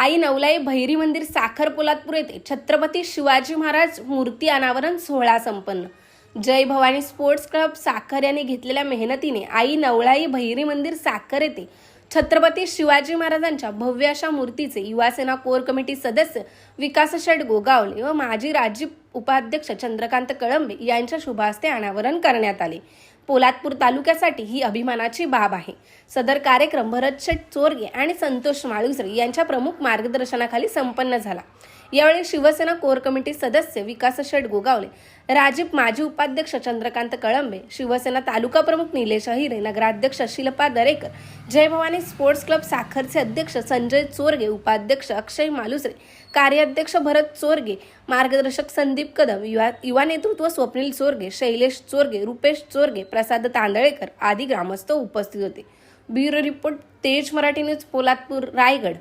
आई नवलाई भैरी मंदिर साखर पोलादपूर येथे छत्रपती शिवाजी महाराज मूर्ती अनावरण सोहळा संपन्न. जय भवानी स्पोर्ट्स क्लब साखर यांनी घेतलेल्या मेहनतीने आई नवलाई भैरी मंदिर साखर येथे छत्रपती शिवाजी महाराजांच्या भव्य अशा मूर्तीचे युवासेना कोर कमिटी सदस्य विकास शेठ गोगावले व माजी राजीव उपाध्यक्ष चंद्रकांत कळंबे यांच्या शुभास्ते अनावरण करण्यात आले. पोलादपूर तालुक्यासाठी ही अभिमानाची बाब आहे. सदर कार्यक्रम भरत शेठ चोरगे आणि संतोष माळुसरे यांच्या प्रमुख मार्गदर्शनाखाली संपन्न झाला. यावेळी शिवसेना कोर कमिटी सदस्य विकास शेठ गोगावले राजीव माजी उपाध्यक्ष चंद्रकांत कळंबे शिवसेना तालुका प्रमुख निलेश अहिरे नगराध्यक्ष शिल्पा दरेकर जय भवानी स्पोर्ट्स क्लब साखरचे अध्यक्ष संजय चोरगे उपाध्यक्ष अक्षय मालुसरे कार्याध्यक्ष भरत चोरगे मार्गदर्शक संदीप कदम युवा युवा नेतृत्व स्वप्नील चोरगे शैलेश चोरगे रुपेश चोरगे प्रसाद तांदळेकर आदी ग्रामस्थ उपस्थित होते. ब्युरो रिपोर्ट तेज मराठी न्यूज पोलादपूर रायगड.